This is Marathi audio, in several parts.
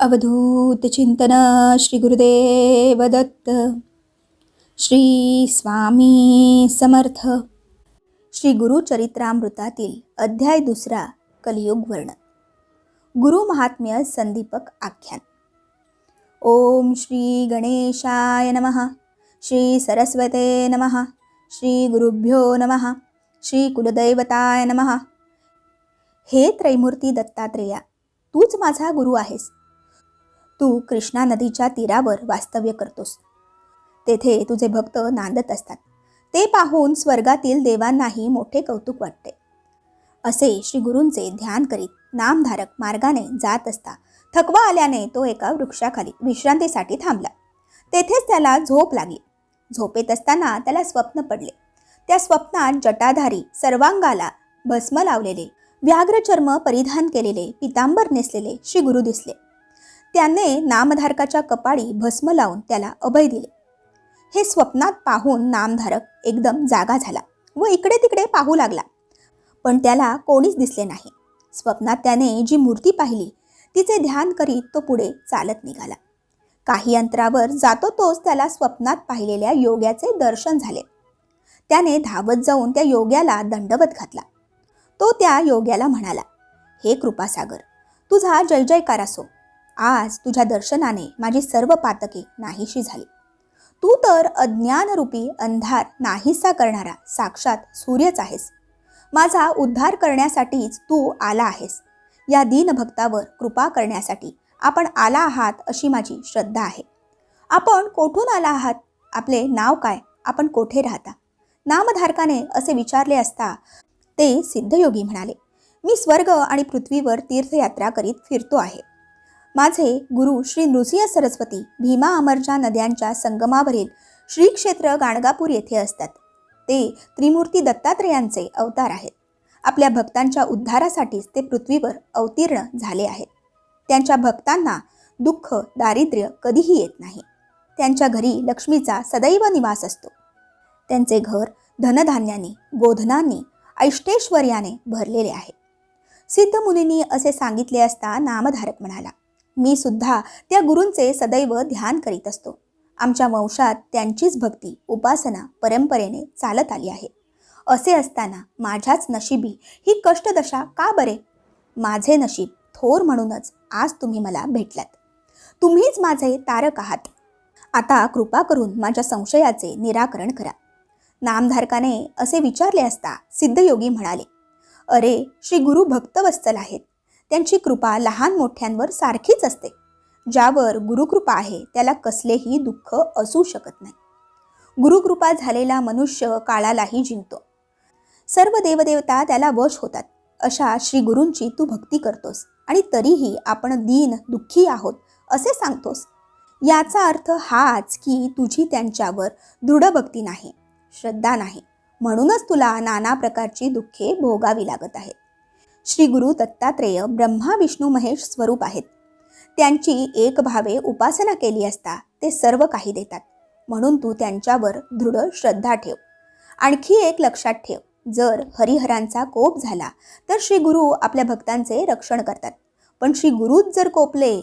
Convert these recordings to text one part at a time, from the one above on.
अवधूत चिंतन श्री गुरुदेव दत्त श्री स्वामी समर्थ. श्री गुरुचरित्रामृतातील अध्याय दुसरा कलियुग वर्णन गुरु महात्म्य संदीपक आख्यान. ओम श्री गणेशाय नमः श्री सरस्वते नमः श्री गुरुभ्यो नमः श्री कुलदैवताय नमः. हे त्रैमूर्ती दत्तात्रेया तूच माझा गुरु आहेस. तू कृष्णा नदीच्या तीरावर वास्तव्य करतोस. तेथे तुझे भक्त नांदत असतात. ते पाहून स्वर्गातील देवांनाही मोठे कौतुक वाटते. असे श्री गुरूंचे ध्यान करीत नामधारक मार्गाने जात असता थकवा आल्याने तो एका वृक्षाखाली विश्रांतीसाठी थांबला. तेथेच त्याला झोप लागली. झोपेत असताना त्याला स्वप्न पडले. त्या स्वप्नात जटाधारी सर्वांगाला भस्म लावलेले व्याघ्रचर्म परिधान केलेले पितांबर नेसलेले श्री गुरु दिसले. त्याने नामधारकाच्या कपाळी भस्म लावून त्याला अभय दिले. हे स्वप्नात पाहून नामधारक एकदम जागा झाला व इकडे तिकडे पाहू लागला. पण त्याला कोणीच दिसले नाही. स्वप्नात त्याने जी मूर्ती पाहिली तिचे ध्यान करीत तो पुढे चालत निघाला. काही अंतरावर जातो तोच त्याला स्वप्नात पाहिलेल्या योग्याचे दर्शन झाले. त्याने धावत जाऊन त्या योग्याला दंडवत घातला. तो त्या योग्याला म्हणाला हे कृपासागर तुझा जय जयकार असो. आज तुझ्या दर्शनाने माझी सर्व पातके नाहीशी झाली. तू तर अज्ञानरूपी अंधार नाहीसा करणारा साक्षात सूर्यच आहेस. माझा उद्धार करण्यासाठीच तू आला आहेस. या दीनभक्तावर कृपा करण्यासाठी आपण आला आहात अशी माझी श्रद्धा आहे. आपण कोठून आला आहात? आपले नाव काय? आपण कोठे राहता? नामधारकाने असे विचारले असता ते सिद्धयोगी म्हणाले मी स्वर्ग आणि पृथ्वीवर तीर्थयात्रा करीत फिरतो आहे. माझे गुरु श्री नृसिंह सरस्वती भीमा अमरजा नद्यांच्या संगमावरील श्री क्षेत्र गाणगापूर येथे असतात. ते त्रिमूर्ती दत्तात्रेयांचे अवतार आहेत. आपल्या भक्तांच्या उद्धारासाठीच ते पृथ्वीवर अवतीर्ण झाले आहेत. त्यांच्या भक्तांना दुःख दारिद्र्य कधीही येत नाही. त्यांच्या घरी लक्ष्मीचा सदैव निवास असतो. त्यांचे घर धनधान्याने गोधनांनी ऐष्टेश्वर्याने भरलेले आहे. सिद्धमुनींनी असे सांगितले असता नामधारक म्हणाला मी सुद्धा त्या गुरूंचे सदैव ध्यान करीत असतो. आमच्या वंशात त्यांचीच भक्ती उपासना परंपरेने चालत आली आहे. असे असताना माझ्याच नशिबी ही कष्टदशा का बरे? माझे नशीब थोर म्हणूनच आज तुम्ही मला भेटलात. तुम्हीच माझे तारक आहात. आता कृपा करून माझ्या संशयाचे निराकरण करा. नामधारकाने असे विचारले असता सिद्धयोगी म्हणाले अरे श्री गुरु भक्तवत्सल आहेत. त्यांची कृपा लहान मोठ्यांवर सारखीच असते. ज्यावर गुरुकृपा आहे त्याला कसलेही दुःख असू शकत नाही. गुरुकृपा झालेला मनुष्य काळालाही जिंकतो. सर्व देवदेवता त्याला वश होतात. अशा श्री गुरूंची तू भक्ती करतोस आणि तरीही आपण दीन दुःखी आहोत असे सांगतोस. याचा अर्थ हाच की तुझी त्यांच्यावर दृढ भक्ती नाही श्रद्धा नाही. म्हणूनच तुला नाना प्रकारची दुःखे भोगावी लागत आहेत. श्री गुरु दत्तात्रेय ब्रह्मा विष्णू महेश स्वरूप आहेत. त्यांची एक भावे उपासना केली असता ते सर्व काही देतात. म्हणून तू त्यांच्यावर दृढ श्रद्धा ठेव. आणखी एक लक्षात ठेव जर हरिहरांचा कोप झाला तर श्री गुरु आपल्या भक्तांचे रक्षण करतात. पण श्री गुरुच जर कोपले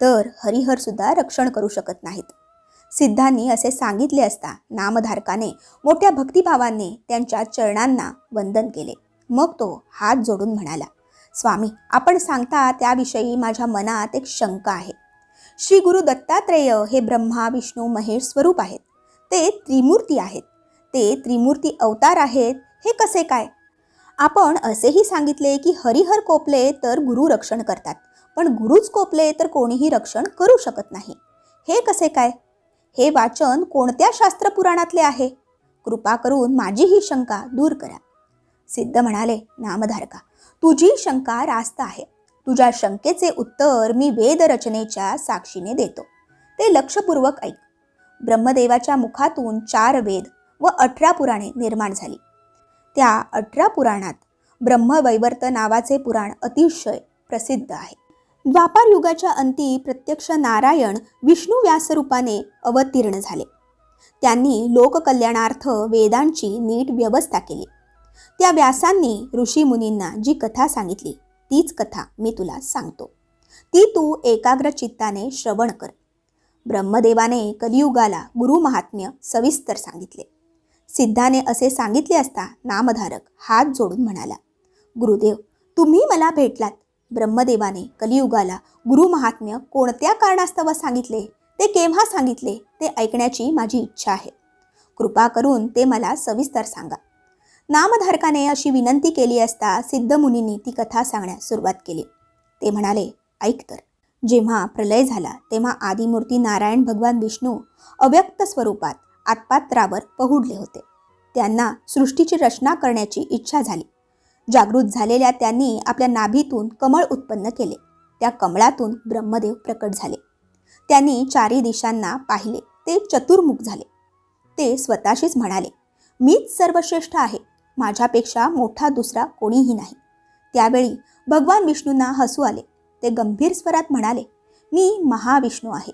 तर हरिहर सुद्धा रक्षण करू शकत नाहीत. सिद्धांनी असे सांगितले असता नामधारकाने मोठ्या भक्तिभावाने त्यांच्या चरणांना वंदन केले. मग तो हात जोडून म्हणाला स्वामी आपण सांगता त्याविषयी माझ्या मनात एक शंका आहे. श्री गुरु दत्तात्रेय हे ब्रह्मा विष्णू महेश स्वरूप आहेत. ते त्रिमूर्ती आहेत. ते त्रिमूर्ती अवतार आहेत. हे कसे काय? आपण असेही सांगितले की हरिहर कोपले तर गुरु रक्षण करतात. पण गुरुच कोपले तर कोणीही रक्षण करू शकत नाही. हे कसे काय? हे वाचन कोणत्या शास्त्रपुराणातले आहे? कृपा करून माझी ही शंका दूर करा. सिद्ध म्हणाले नामधारका तुझी शंका रास्त आहे. तुझ्या शंकेचे उत्तर मी वेदरचनेच्या साक्षीने देतो. ते लक्षपूर्वक ऐक. ब्रह्मदेवाच्या मुखातून चार वेद व अठरा पुराणे निर्माण झाली. त्या अठरा पुराणात ब्रह्मवैवर्त नावाचे पुराण अतिशय प्रसिद्ध आहे. द्वापार युगाच्या अंती प्रत्यक्ष नारायण विष्णू व्यासरूपाने अवतीर्ण झाले. त्यांनी लोककल्याणार्थ वेदांची नीट व्यवस्था केली. त्या व्यासांनी ऋषीमुनींना जी कथा सांगितली तीच कथा मी तुला सांगतो. ती तू एकाग्र चित्ताने श्रवण कर. ब्रह्मदेवाने कलियुगाला गुरु महात्म्य सविस्तर सांगितले. सिद्धाने असे सांगितले असता नामधारक हात जोडून म्हणाला गुरुदेव तुम्ही मला भेटलात. ब्रह्मदेवाने कलियुगाला गुरु महात्म्य कोणत्या कारणास्तव सांगितले ते केव्हा सांगितले ते ऐकण्याची माझी इच्छा आहे. कृपा करून ते मला सविस्तर सांगा. नामधारकाने अशी विनंती केली असता सिद्धमुनींनी ती कथा सांगण्यास सुरुवात केली. ते म्हणाले ऐक तर. जेव्हा प्रलय झाला तेव्हा आदिमूर्ती नारायण भगवान विष्णू अव्यक्त स्वरूपात आत्पात्रावर पहुडले होते. त्यांना सृष्टीची रचना करण्याची इच्छा झाली. जागृत झालेल्या त्यांनी आपल्या नाभीतून कमळ उत्पन्न केले. त्या कमळातून ब्रह्मदेव प्रकट झाले. त्यांनी चारी दिशांना पाहिले. ते चतुर्मुख झाले. ते स्वतःशीच म्हणाले मीच सर्वश्रेष्ठ आहे. माझ्यापेक्षा मोठा दुसरा कोणीही नाही. त्यावेळी भगवान विष्णूंना हसू आले. ते गंभीर स्वरात म्हणाले मी महाविष्णू आहे.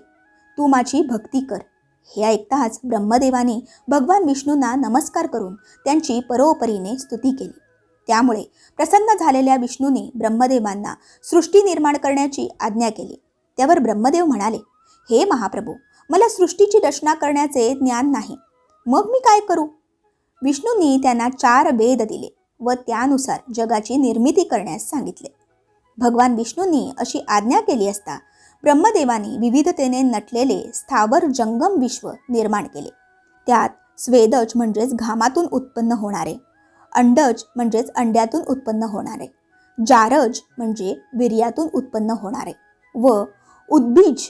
तू माझी भक्ती कर. हे ऐकताच ब्रह्मदेवाने भगवान विष्णूंना नमस्कार करून त्यांची परोपरीने स्तुती केली. त्यामुळे प्रसन्न झालेल्या विष्णूने ब्रह्मदेवांना सृष्टी निर्माण करण्याची आज्ञा केली. त्यावर ब्रह्मदेव म्हणाले हे महाप्रभू मला सृष्टीची रचना करण्याचे ज्ञान नाही. मग मी काय करू? विष्णूंनी त्यांना चार वेद दिले व त्यानुसार जगाची निर्मिती करण्यास सांगितले. भगवान विष्णूंनी अशी आज्ञा केली असता ब्रह्मदेवाने विविधतेने नटलेले स्थावर जंगम विश्व निर्माण केले. त्यात स्वेदज म्हणजेच घामातून उत्पन्न होणारे अंडज म्हणजेच अंड्यातून उत्पन्न होणारे जारज म्हणजे वीर्यातून उत्पन्न होणारे व उद्बीज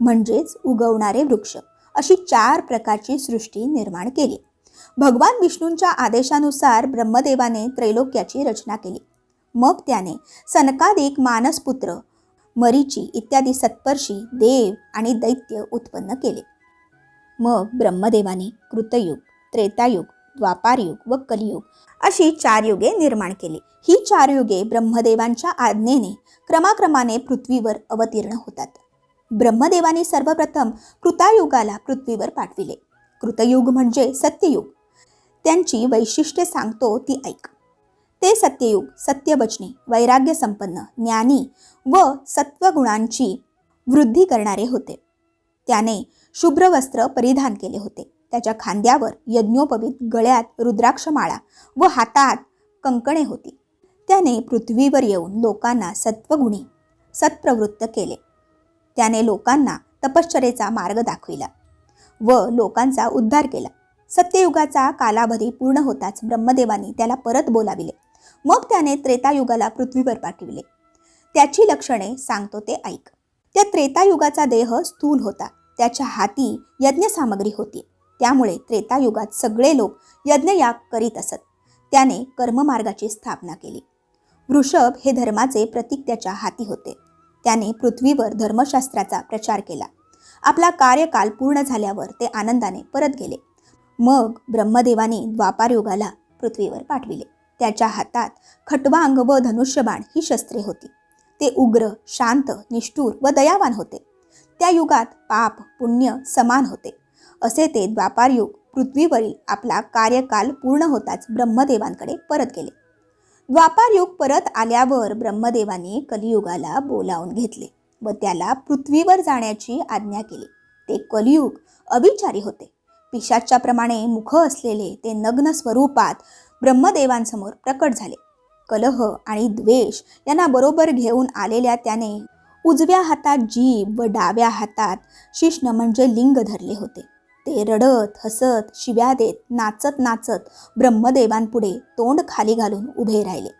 म्हणजेच उगवणारे वृक्ष अशी चार प्रकारची सृष्टी निर्माण केली. भगवान विष्णूंच्या आदेशानुसार ब्रह्मदेवाने त्रैलोक्याची रचना केली. मग त्याने सनकादिक मानसपुत्र मरीची इत्यादी सत्पर्षी देव आणि दैत्य उत्पन्न केले. मग ब्रह्मदेवाने कृतयुग त्रेतायुग द्वापारयुग व कलियुग अशी चार युगे निर्माण केली. ही चार युगे ब्रह्मदेवांच्या आज्ञेने क्रमाक्रमाने पृथ्वीवर अवतीर्ण होतात. ब्रह्मदेवाने सर्वप्रथम कृतायुगाला पृथ्वीवर पाठविले. कृतयुग म्हणजे सत्ययुग. त्यांची वैशिष्ट्ये सांगतो ती ऐक. ते सत्ययुग सत्यवचने वैराग्य संपन्न ज्ञानी व सत्वगुणांची वृद्धी करणारे होते. त्याने शुभ्र वस्त्र परिधान केले होते. त्याच्या खांद्यावर यज्ञोपवीत गळ्यात रुद्राक्षमाळा व हातात कंकणे होती. त्याने पृथ्वीवर येऊन लोकांना सत्वगुणी सत्प्रवृत्त केले. त्याने लोकांना तपश्चरेचा मार्ग दाखविला व लोकांचा उद्धार केला. सत्ययुगाचा कालावधी पूर्ण होताच ब्रह्मदेवाने त्याला परत बोलाविले. मग त्याने त्रेतायुगाला पृथ्वीवर पाठविले. त्याची लक्षणे सांगतो ते ऐक. त्या त्रेतायुगाचा देह स्थूल होता. त्याच्या हाती यज्ञसामग्री होती. त्यामुळे त्रेतायुगात सगळे लोक यज्ञयाग करीत असत. त्याने कर्ममार्गाची स्थापना केली. वृषभ हे धर्माचे प्रतीक त्याच्या हाती होते. त्याने पृथ्वीवर धर्मशास्त्राचा प्रचार केला. आपला कार्यकाल पूर्ण झाल्यावर ते आनंदाने परत गेले. मग ब्रह्मदेवाने द्वापारयुगाला पृथ्वीवर पाठविले. त्याच्या हातात खटवांग व धनुष्यबाण ही शस्त्रे होती. ते उग्र शांत निष्ठूर व दयावान होते. त्या युगात पाप पुण्य समान होते. असे ते द्वापारयुग पृथ्वीवरील आपला कार्यकाल पूर्ण होताच ब्रह्मदेवांकडे परत गेले. द्वापारयुग परत आल्यावर ब्रह्मदेवाने कलियुगाला बोलावून घेतले व त्याला पृथ्वीवर जाण्याची आज्ञा केली. ते कलियुग अविचारी होते. पिशाच्याप्रमाणे मुख असलेले ते नग्न स्वरूपात ब्रह्मदेवांसमोर प्रकट झाले. कलह आणि द्वेष यांना बरोबर घेऊन आलेल्या त्याने उजव्या हातात जीभ व डाव्या हातात शिष्ण म्हणजे लिंग धरले होते. ते रडत हसत शिव्या देत नाचत नाचत ब्रह्मदेवांपुढे तोंड खाली घालून उभे राहिले.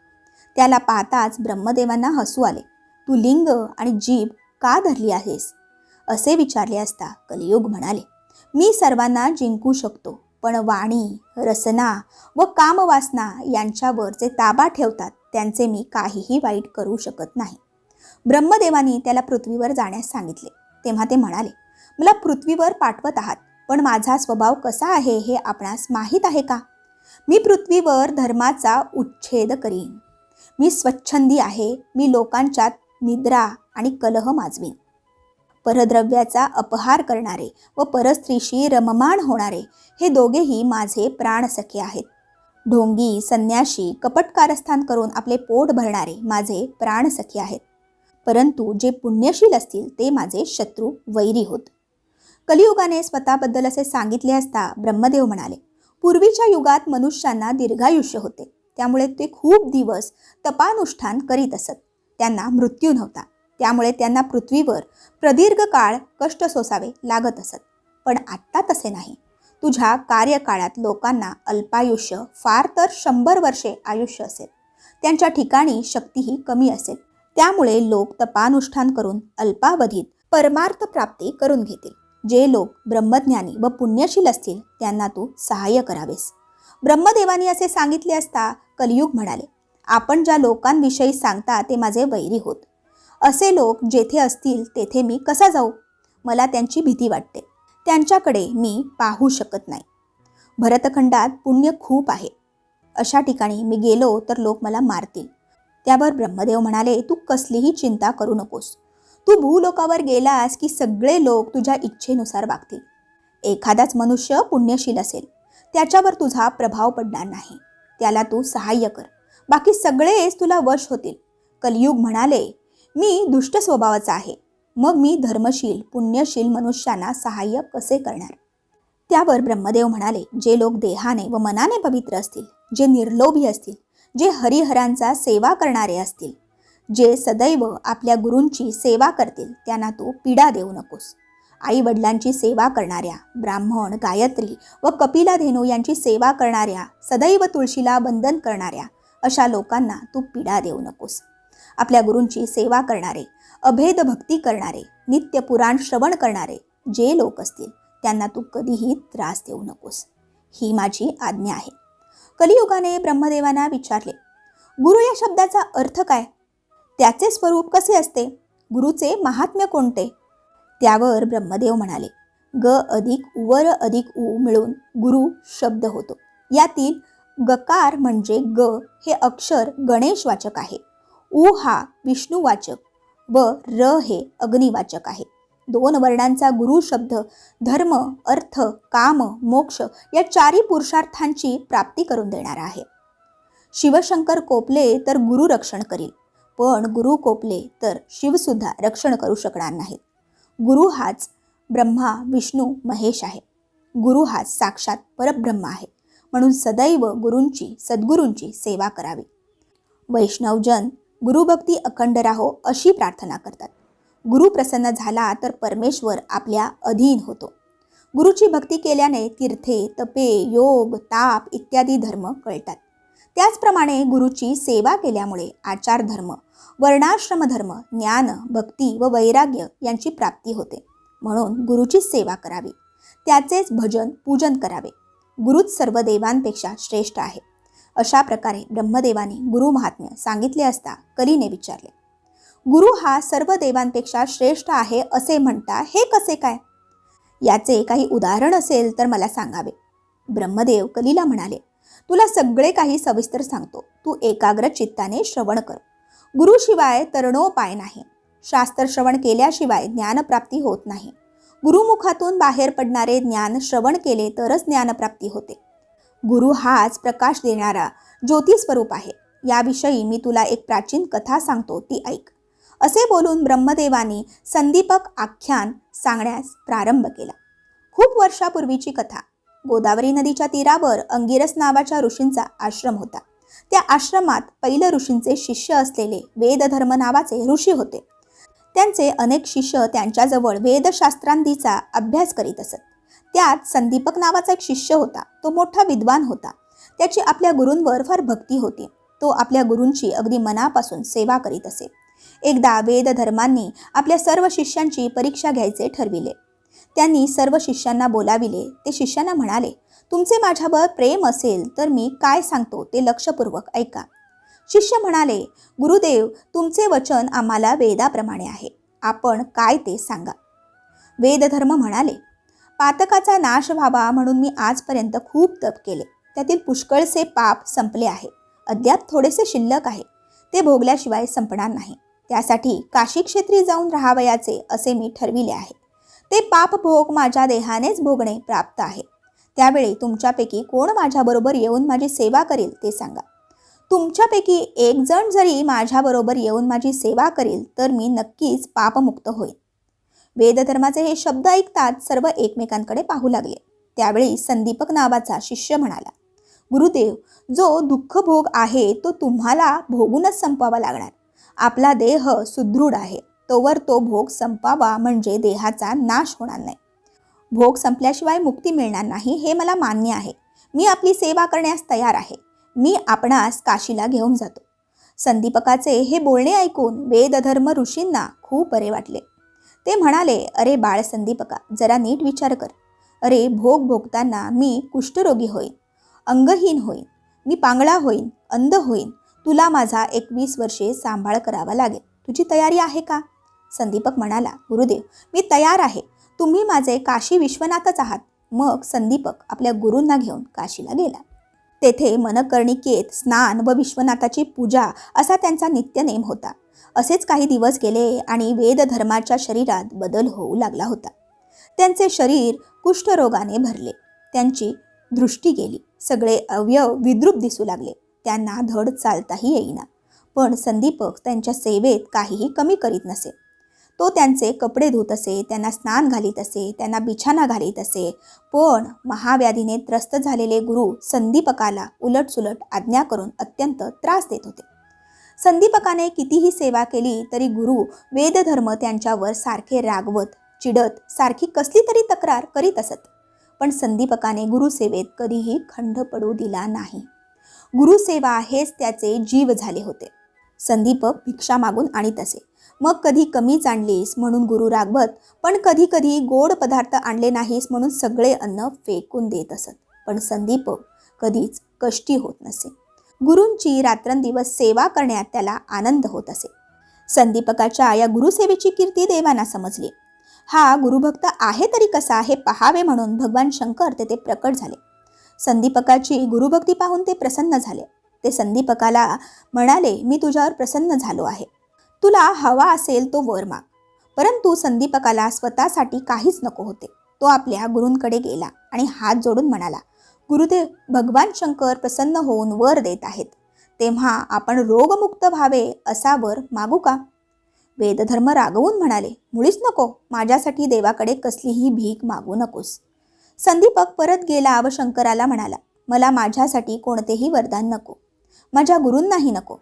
त्याला पाहताच ब्रह्मदेवांना हसू आले. तू लिंग आणि जीभ का धरली आहेस? असे विचारले असता कलियुग म्हणाले. मी सर्वांना जिंकू शकतो पण वाणी रसना व कामवासना यांच्यावर जे ताबा ठेवतात त्यांचे मी काहीही वाईट करू शकत नाही. ब्रह्मदेवाने त्याला पृथ्वीवर जाण्यास सांगितले. तेव्हा ते म्हणाले मला पृथ्वीवर पाठवत आहात पण माझा स्वभाव कसा आहे हे आपणास माहीत आहे का? मी पृथ्वीवर धर्माचा उच्छेद करीन. मी स्वच्छंदी आहे मी लोकांच्यात निद्रा आणि कलह माजवीन. परद्रव्याचा अपहार करणारे व परस्त्रीशी रममाण होणारे हे दोघेही माझे प्राणसखे आहेत. ढोंगी संन्याशी कपटकारस्थान करून आपले पोट भरणारे माझे प्राणसखे आहेत. परंतु जे पुण्यशील असतील ते माझे शत्रू वैरी होत. कलियुगाने स्वतःबद्दल असे सांगितले असता ब्रह्मदेव म्हणाले पूर्वीच्या युगात मनुष्यांना दीर्घायुष्य होते. त्यामुळे ते खूप दिवस तपानुष्ठान करीत असत. त्यांना मृत्यू नव्हता. त्यामुळे त्यांना पृथ्वीवर प्रदीर्घ काळ कष्ट सोसावे लागत असत. पण आत्ता तसे नाही. तुझ्या कार्यकाळात लोकांना अल्पायुष्य फार तर शंभर वर्षे आयुष्य असेल. त्यांच्या ठिकाणी शक्तीही कमी असेल. त्यामुळे लोक तपानुष्ठान करून अल्पावधीत परमार्थ प्राप्ती करून घेतील. जे लोक ब्रह्मज्ञानी व पुण्यशील असतील त्यांना तू सहाय्य करावेस. ब्रह्मदेवानी असे सांगितले असता कलियुग म्हणाले आपण ज्या लोकांविषयी सांगता ते माझे वैरी होत. असे लोक जेथे असतील तेथे मी कसा जाऊ? मला त्यांची भीती वाटते. त्यांच्याकडे मी पाहू शकत नाही. भरतखंडात पुण्य खूप आहे. अशा ठिकाणी मी गेलो तर लोक मला मारतील. त्यावर ब्रह्मदेव म्हणाले तू कसलीही चिंता करू नकोस. तू भूलोकावर गेलास की सगळे लोक तुझ्या इच्छेनुसार वागतील. एखादाच मनुष्य पुण्यशील असेल. त्याच्यावर तुझा प्रभाव पडणार नाही. त्याला तू सहाय्य कर. बाकी सगळेच तुला वश होतील. कलियुग म्हणाले मी दुष्ट स्वभावाचा आहे. मग मी धर्मशील पुण्यशील मनुष्यांना सहाय्य कसे करणार? त्यावर ब्रह्मदेव म्हणाले जे लोक देहाने व मनाने पवित्र असतील जे निर्लोभी असतील जे हरिहरांचा सेवा करणारे असतील जे सदैव आपल्या गुरूंची सेवा करतील त्यांना तू पीडा देऊ नकोस. आई वडिलांची सेवा करणाऱ्या ब्राह्मण गायत्री व कपिला धेनू यांची सेवा करणाऱ्या सदैव तुळशीला बंधन करणाऱ्या अशा लोकांना तू पीडा देऊ नकोस. आपल्या गुरूंची सेवा करणारे अभेद भक्ती करणारे नित्य पुराण श्रवण करणारे जे लोक असतील त्यांना तू कधीही त्रास देऊ नकोस. ही माझी आज्ञा आहे. कलियुगाने ब्रह्मदेवांना विचारले गुरु या शब्दाचा अर्थ काय? त्याचे स्वरूप कसे असते? गुरुचे महात्म्य कोणते? त्यावर ब्रह्मदेव म्हणाले ग अधिक वर अधिक उ मिळून गुरु शब्द होतो. यातील गकार म्हणजे ग हे अक्षर गणेशवाचक आहे. उ हा विष्णुवाचक व र हे अग्निवाचक आहे. दोन वर्णांचा गुरु शब्द धर्म अर्थ काम मोक्ष या चारी पुरुषार्थांची प्राप्ती करून देणारा आहे. शिवशंकर कोपले तर गुरु रक्षण करील पण गुरु कोपले तर शिवसुद्धा रक्षण करू शकणार नाहीत. गुरु हाच ब्रह्मा विष्णू महेश आहे. गुरु हाच साक्षात परब्रह्म आहे म्हणून सदैव गुरूंची सद्गुरूंची सेवा करावी. वैष्णवजन गुरुभक्ती अखंड राहो अशी प्रार्थना करतात. गुरु प्रसन्न झाला तर परमेश्वर आपल्या अधीन होतो. गुरुची भक्ती केल्याने तीर्थे तपे योग ताप इत्यादी धर्म कळतात. त्याचप्रमाणे गुरुची सेवा केल्यामुळे आचारधर्म वर्णाश्रमधर्म ज्ञान भक्ती व वैराग्य यांची प्राप्ती होते. म्हणून गुरुची सेवा करावी. त्याचेच भजन पूजन करावे. गुरुच सर्व देवांपेक्षा श्रेष्ठ आहे. अशा प्रकारे ब्रह्मदेवाने गुरु महात्म्य सांगितले असता कलीने विचारले गुरु हा सर्व देवांपेक्षा श्रेष्ठ आहे असे म्हणता हे कसे काय? याचे काही उदाहरण असेल तर मला सांगावे. ब्रह्मदेव कलीला म्हणाले तुला सगळे काही सविस्तर सांगतो. तू एकाग्र चित्ताने श्रवण कर. गुरुशिवाय तरणोपाय नाही. शास्त्र श्रवण केल्याशिवाय ज्ञानप्राप्ती होत नाही. गुरुमुखातून बाहेर पडणारे ज्ञान श्रवण केले तरच ज्ञानप्राप्ती होते. गुरु हाच प्रकाश देणारा ज्योती स्वरूप आहे. याविषयी मी तुला एक प्राचीन कथा सांगतो ती ऐक. असे बोलून ब्रह्मदेवानी संदीपक आख्यान सांगण्यास प्रारंभ केला. खूप वर्षापूर्वीची कथा. गोदावरी नदीच्या तीरावर अंगिरस नावाच्या ऋषींचा आश्रम होता. त्या आश्रमात पहिलं ऋषींचे शिष्य असलेले वेदधर्म नावाचे ऋषी होते. त्यांचे अनेक शिष्य त्यांच्याजवळ वेदशास्त्रांदीचा अभ्यास करीत असत. त्यात संदीपक नावाचा एक शिष्य होता. तो मोठा विद्वान होता. त्याची आपल्या गुरूंवर फार भक्ती होती. तो आपल्या गुरूंची अगदी मनापासून सेवा करीत असे. एकदा वेदधर्मांनी आपल्या सर्व शिष्यांची परीक्षा घ्यायचे ठरविले. त्यांनी सर्व शिष्यांना बोलाविले. ते शिष्यांना म्हणाले तुमचे माझ्यावर प्रेम असेल तर मी काय सांगतो ते लक्षपूर्वक ऐका. शिष्य म्हणाले गुरुदेव तुमचे वचन आम्हाला वेदाप्रमाणे आहे. आपण काय ते सांगा. वेदधर्म म्हणाले पातकाचा नाश व्हावा म्हणून मी आजपर्यंत खूप तप केले. त्यातील पुष्कळसे पाप संपले आहे. अद्याप थोडेसे शिल्लक आहे. ते भोगल्याशिवाय संपणार नाही. त्यासाठी काशी क्षेत्री जाऊन राहावयाचे असे मी ठरविले आहे. ते पाप भोग माझ्या देहानेच भोगणे प्राप्त आहे. त्यावेळी तुमच्यापैकी कोण माझ्याबरोबर येऊन माझी सेवा करेल ते सांगा. तुमच्यापैकी एक जण जरी माझ्याबरोबर येऊन माझी सेवा करेल तर मी नक्कीच पापमुक्त होईल वेदधर्माचे हे शब्द ऐकतात सर्व एकमेकांकडे पाहू लागले. त्यावेळी संदीपक नावाचा शिष्य म्हणाला गुरुदेव जो दुःखभोग आहे तो तुम्हाला भोगूनच संपवावा लागणार. आपला देह सुदृढ आहे. तोवर तो भोग संपावा म्हणजे देहाचा नाश होणार नाही. भोग संपल्याशिवाय मुक्ती मिळणार नाही हे मला मान्य आहे. मी आपली सेवा करण्यास तयार आहे. मी आपणास काशीला घेऊन जातो. संदीपकाचे हे बोलणे ऐकून वेदधर्म ऋषींना खूप बरे वाटले. ते म्हणाले अरे बाळ संदीपका जरा नीट विचार कर. अरे भोग भोगताना मी कुष्ठरोगी होईन अंगहीन होईन मी पांगळा होईन अंध होईन. तुला माझा एकवीस वर्षे सांभाळ करावा लागेल. तुझी तयारी आहे का? संदीपक म्हणाला गुरुदेव मी तयार आहे. तुम्ही माझे काशी विश्वनाथच आहात. मग संदीपक आपल्या गुरूंना घेऊन काशीला गेला. तेथे मनकर्णिकेत स्नान व विश्वनाथाची पूजा असा त्यांचा नित्यनेम होता. असेच काही दिवस गेले आणि वेदधर्माच्या शरीरात बदल होऊ लागला होता. त्यांचे शरीर कुष्ठरोगाने भरले. त्यांची दृष्टी गेली. सगळे अवयव विद्रूप दिसू लागले. त्यांना धड चालताही येईना. पण संदीपक त्यांच्या सेवेत काहीही कमी करीत नसे. तो त्यांचे कपडे धुत असे त्यांना स्नान घालीत असे त्यांना बिछाना घालीत असे. पण महाव्याधीने त्रस्त झालेले गुरु संदीपकाला उलटसुलट आज्ञा करून अत्यंत त्रास देत होते. संदीपकाने कितीही सेवा केली तरी गुरु वेदधर्म त्यांच्यावर सारखे रागवत चिडत सारखी कसली तरी तक्रार करीत असत. पण संदीपकाने गुरुसेवेत कधीही खंड पडू दिला नाही. गुरुसेवा हेच त्याचे जीव झाले होते. संदीपक भिक्षा मागून आणीत असे. मग कधी कमीच आणलीस म्हणून गुरु रागवत पण कधी कधी गोड पदार्थ आणले नाहीस म्हणून सगळे अन्न फेकून देत असत. पण संदीपक कधीच कष्टी होत नसे. गुरूंची रात्रंदिवस सेवा करण्यात त्याला आनंद होत असे. संदीपकाच्या या गुरुसेवेची कीर्ती देवांना समजली. हा गुरुभक्त आहे तरी कसा हे पहावे म्हणून भगवान शंकर तेथे प्रकट झाले. संदीपकाची गुरुभक्ती पाहून ते प्रसन्न झाले. ते संदीपकाला म्हणाले मी तुझ्यावर प्रसन्न झालो आहे. तुला हवा असेल तो वर माग. परंतु संदीपकाला स्वतःसाठी काहीच नको होते. तो आपल्या गुरूंकडे गेला आणि हात जोडून म्हणाला गुरुदेव भगवान शंकर प्रसन्न होऊन वर देत आहेत. तेव्हा आपण रोगमुक्त व्हावे असा वर मागू का? वेदधर्म रागवून म्हणाले मुळीच नको. माझ्यासाठी देवाकडे कसलीही भीक मागू नकोस. संदीपक परत गेला व शंकराला म्हणाला मला माझ्यासाठी कोणतेही वरदान नको. माझ्या गुरूंनाही नको.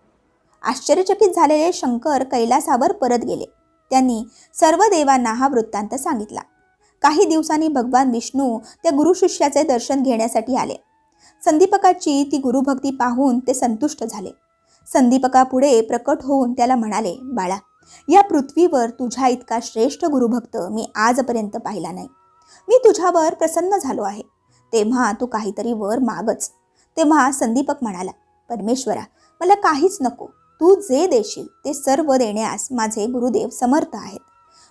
आश्चर्यचकित झालेले शंकर कैलासावर परत गेले. त्यांनी सर्व देवांना हा वृत्तांत सांगितला. काही दिवसांनी भगवान विष्णू त्या गुरुशिष्याचे दर्शन घेण्यासाठी आले. संदीपकाची ती गुरुभक्ती पाहून ते संतुष्ट झाले. संदीपकापुढे प्रकट होऊन त्याला म्हणाले बाळा या पृथ्वीवर तुझ्या इतका श्रेष्ठ गुरुभक्त मी आजपर्यंत पाहिला नाही. मी तुझ्यावर प्रसन्न झालो आहे. तेव्हा तू काहीतरी वर मागच. तेव्हा संदीपक म्हणाला परमेश्वरा मला काहीच नको. तू जे देशील ते सर्व देण्यास माझे गुरुदेव समर्थ आहेत.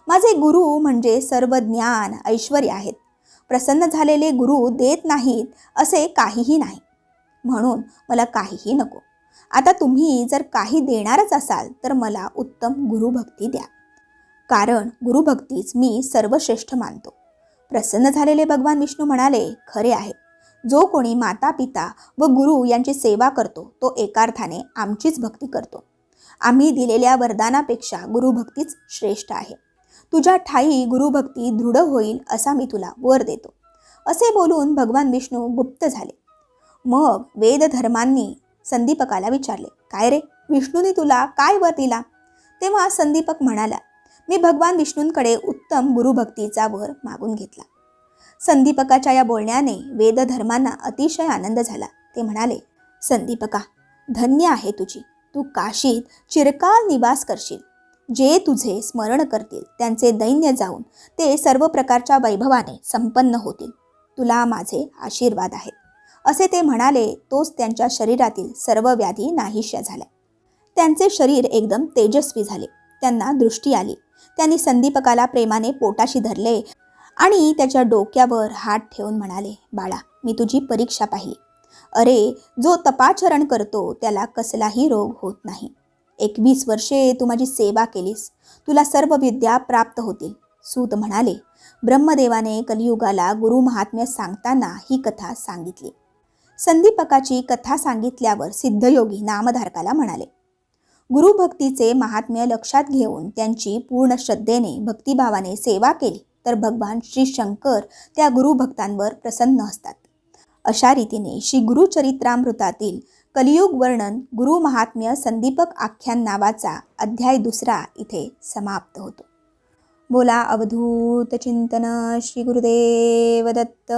माझे गुरु म्हणजे सर्व ज्ञान ऐश्वर आहेत. प्रसन्न झालेले गुरु देत नाहीत असे काहीही नाही. म्हणून मला काहीही नको. आता तुम्ही जर काही देणारच असाल तर मला उत्तम गुरुभक्ती द्या. कारण गुरुभक्तीच मी सर्वश्रेष्ठ मानतो. प्रसन्न झालेले भगवान विष्णू म्हणाले खरे आहे. जो कोणी माता पिता व गुरु यांची सेवा करतो तो एकार्थाने आमचीच भक्ती करतो. आम्ही दिलेल्या वरदानापेक्षा गुरुभक्तीच श्रेष्ठ आहे. तुझ्या ठाई गुरुभक्ती दृढ होईल असा मी तुला वर देतो. असे बोलून भगवान विष्णू गुप्त झाले. मग वेदधर्मांनी संदीपकाला विचारले काय रे विष्णूने तुला काय वर दिला? तेव्हा संदीपक म्हणाला मी भगवान विष्णूंकडे उत्तम गुरुभक्तीचा वर मागून घेतला. संदीपकाच्या या बोलण्याने वेदधर्मांना अतिशय आनंद झाला. ते म्हणाले संदीपका धन्य आहे तुझी. तू काशीत चिरकाल निवास करशील. जे तुझे स्मरण करतील त्यांचे दैन्य जाऊन ते सर्व प्रकारच्या वैभवाने संपन्न होतील. तुला माझे आशीर्वाद आहेत. असे ते म्हणाले तोच त्यांच्या शरीरातील सर्व व्याधी नाहीशा झाल्या. त्यांचे शरीर एकदम तेजस्वी झाले. त्यांना दृष्टी आली. त्यांनी संदीपकाला प्रेमाने पोटाशी धरले आणि त्याच्या डोक्यावर हात ठेवून म्हणाले बाळा मी तुझी परीक्षा पाहिली. अरे जो तपाचरण करतो त्याला कसलाही रोग होत नाही. एकवीस वर्षे तू माझी सेवा केलीस. तुला सर्व विद्या प्राप्त होतील. सूत म्हणाले ब्रह्मदेवाने कलियुगाला गुरु महात्म्य सांगताना ही कथा सांगितली. संदीपकाची कथा सांगितल्यावर सिद्धयोगी नामधारकाला म्हणाले गुरुभक्तीचे महात्म्य लक्षात घेऊन त्यांची पूर्ण श्रद्धेने भक्तिभावाने सेवा केली तर भगवान श्री शंकर त्या गुरुभक्तांवर प्रसन्न असतात. अशा रीतीने श्री गुरुचरित्रामृतातील कलियुग वर्णन गुरु महात्म्य संदीपक आख्यान नावाचा अध्याय दुसरा इथे समाप्त होतो. बोला अवधूत चिंतन श्री गुरुदेव दत्त.